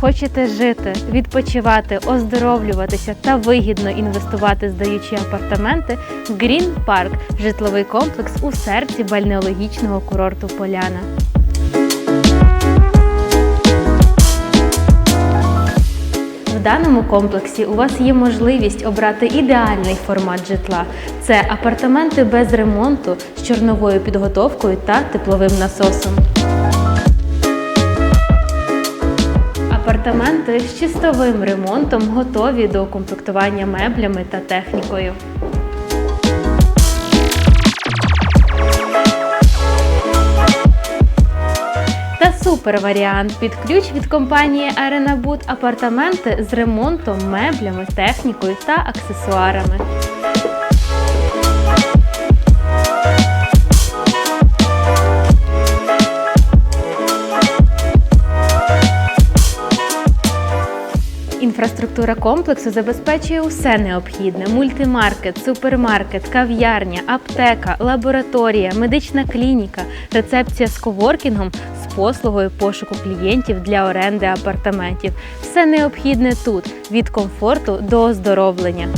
Хочете жити, відпочивати, оздоровлюватися та вигідно інвестувати, здаючи апартаменти? Green Park – житловий комплекс у серці бальнеологічного курорту Поляна. В даному комплексі у вас є можливість обрати ідеальний формат житла. Це апартаменти без ремонту з чорновою підготовкою та тепловим насосом. Апартаменти з чистовим ремонтом готові до укомплектування меблями та технікою. Та супер варіант під ключ від компанії Аренабуд апартаменти з ремонтом, меблями, технікою та аксесуарами. Інфраструктура комплексу забезпечує усе необхідне: мультимаркет, супермаркет, кав'ярня, аптека, лабораторія, медична клініка, рецепція з коворкінгом з послугою пошуку клієнтів для оренди апартаментів. Все необхідне тут від комфорту до оздоровлення.